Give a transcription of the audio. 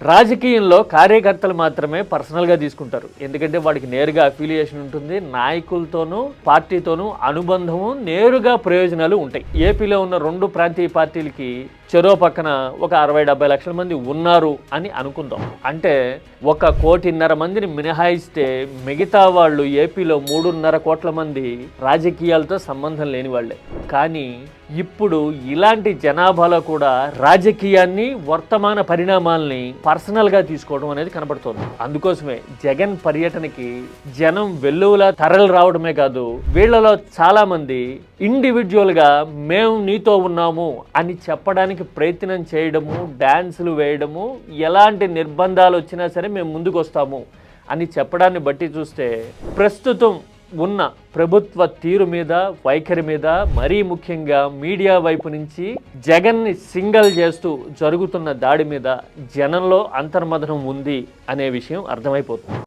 రాజకీయంలో కార్యకర్తలు మాత్రమే పర్సనల్గా తీసుకుంటారు. ఎందుకంటే వాడికి నేరుగా అఫిలియేషన్ ఉంటుంది నాయకులతోనూ పార్టీతోనూ అనుబంధము నేరుగా ప్రయోజనాలు ఉంటాయి. ఏపీలో ఉన్న రెండు ప్రాంతీయ పార్టీలకి చెరో పక్కన ఒక అరవై డెబ్బై లక్షల మంది ఉన్నారు అని అనుకుందాం. అంటే ఒక కోటిన్నర మందిని మినహాయిస్తే మిగతా వాళ్ళు ఏపీలో మూడున్నర కోట్ల మంది రాజకీయాలతో సంబంధం లేని వాళ్ళే. కానీ ఇప్పుడు ఇలాంటి జనాభాలో కూడా రాజకీయాన్ని వర్తమాన పరిణామాల్ని పర్సనల్గా తీసుకోవడం అనేది కనబడుతోంది. అందుకోసమే జగన్ పర్యటనకి జనం వెల్లువలా తరలి రావడమే కాదు వీళ్ళలో చాలామంది ఇండివిజువల్గా మేము నీతో ఉన్నాము అని చెప్పడానికి ప్రయత్నం చేయడము డ్యాన్సులు వేయడము ఎలాంటి నిర్బంధాలు వచ్చినా సరే మేము ముందుకు వస్తాము అని చెప్పడాన్ని బట్టి చూస్తే ప్రస్తుతం ఉన్న ప్రభుత్వ తీరు మీద వైఖరి మీద మరీ ముఖ్యంగా మీడియా వైపు నుంచి జగన్ని సింగల్ చేస్తూ జరుగుతున్న దాడి మీద జనంలో అంతర్మదనం ఉంది అనే విషయం అర్థమైపోతుంది.